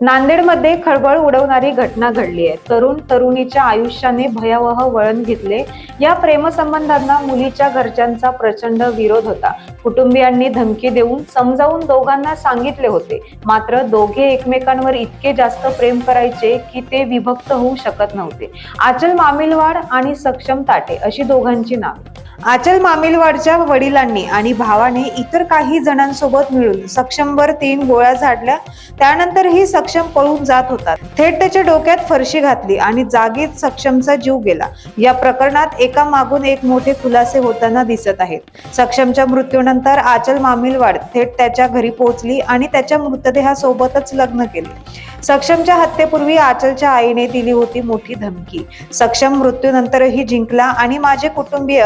नांदेडमध्ये खळबळ उडवणारी घटना घडली आहे. तरुण तरुणीच्या आयुष्याने भयावह वळण घेतले. या प्रेमसंबंधांना मुलीच्या घरच्यांचा प्रचंड विरोध होता. कुटुंबियांनी धमकी देऊन समजावून दोघांना सांगितले होते. मात्र दोघे एकमेकांवर इतके जास्त प्रेम करायचे की ते विभक्त होऊ शकत नव्हते. आचल मामिलवाड आणि सक्षम ताटे अशी दोघांची नावे. आचल मामिलवाडच्या वडिलांनी आणि भावाने इतर काही जणांसोबत मिळून सक्षमवर तीन गोळ्या झाडल्या. त्यानंतरही सक्षम पळून जात होता. थेट त्याच्या डोक्यात फरशी घातली आणि जागीच सक्षमचा जीव गेला. या प्रकरणात एका मागून एक मोठे खुलासे होताना दिसत आहेत. सक्षमच्या मृत्यूनंतर आचल मामिलवाड थेट त्याच्या घरी पोहोचली आणि त्याच्या मृतदेहासोबतच लग्न केले. सक्षमच्या हत्येपूर्वी आचलच्या आईने दिली होती मोठी धमकी. सक्षम मृत्यूनंतरही जिंकला आणि माझे कुटुंबीय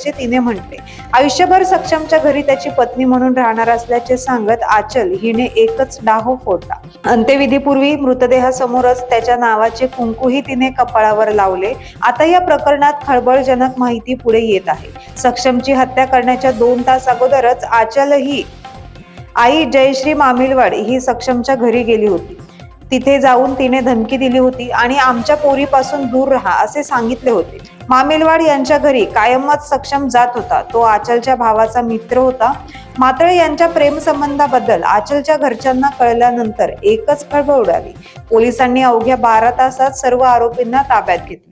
असल्याचे तिने म्हटले. आयुष्यभर सक्षमच्या घरी त्याची पत्नी म्हणून राहणार असल्याचे सांगत आचल हिने एकच डाहो फोडला. अंत्यविधीपूर्वी मृतदेहासमोरच त्याच्या नावाचे कुंकूही तिने कपाळावर लावले. आता या प्रकरणात खळबळजनक माहिती पुढे येत आहे. सक्षमची हत्या करण्याच्या दोन तास अगोदरच आचलही आई जयश्री मामिलवाड ही सक्षमच्या घरी गेली होती. तिथे जाऊन तिने धमकी दिली होती आणि आमच्या पोरीपासून दूर राहा असे सांगितले होते. मामेलवाड यांच्या घरी कायमच सक्षम जात होता. तो आचलच्या भावाचा मित्र होता. मात्र यांच्या प्रेमसंबंधाबद्दल आचलच्या घरच्यांना कळल्यानंतर एकच खळबळ उडाली. पोलिसांनी अवघ्या बारा तासात सर्व आरोपींना ताब्यात घेतले.